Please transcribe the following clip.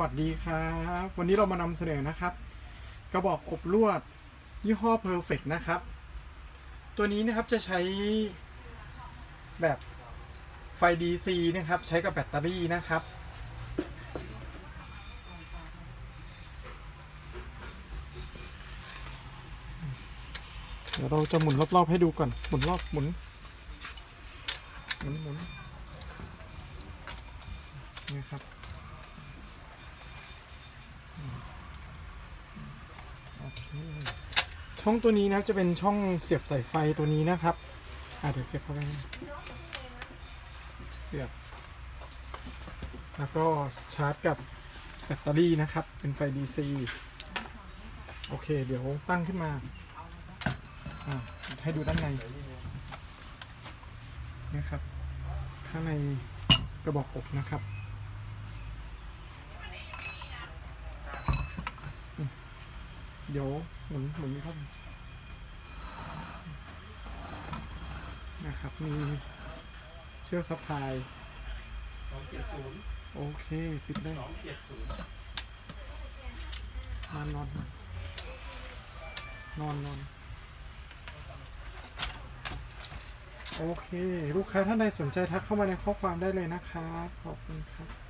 สวัสดีครับ วันนี้เรามานำเสนอนะครับ กระบอกอบลวด ยี่ห้อ Perfect นะครับ ตัวนี้นะครับจะใช้แบบไฟ DC นะครับ ใช้กับแบตเตอรี่นะครับ เดี๋ยวเราจะหมุนรอบๆให้ดูก่อน หมุนรอบหมุน หมุนหมุนนี่ครับ โอเค ช่องตัวนี้นะครับจะเป็นช่องเสียบสายไฟตัวนี้นะครับอะเดี๋ยวเสียบเข้าไปเสียบ แล้วก็ชาร์จกับแบตเตอรี่นะครับ เป็นไฟ DC โอเค เดี๋ยวตั้งขึ้นมาอะให้ดูด้านในนะครับ ข้างในกระบอกอบนะครับ เดี๋ยวหมุนหมุนนี้เข้าไปนะครับ มีเชือกซัพพลายสองเจ็ดศูนย์โอเค ปิดได้สองเจ็ดศูนย์นอนนอนนอนนอนโอเค ลูกค้าท่านใดสนใจทักเข้ามาในข้อความได้เลยนะครับ ขอบคุณครับ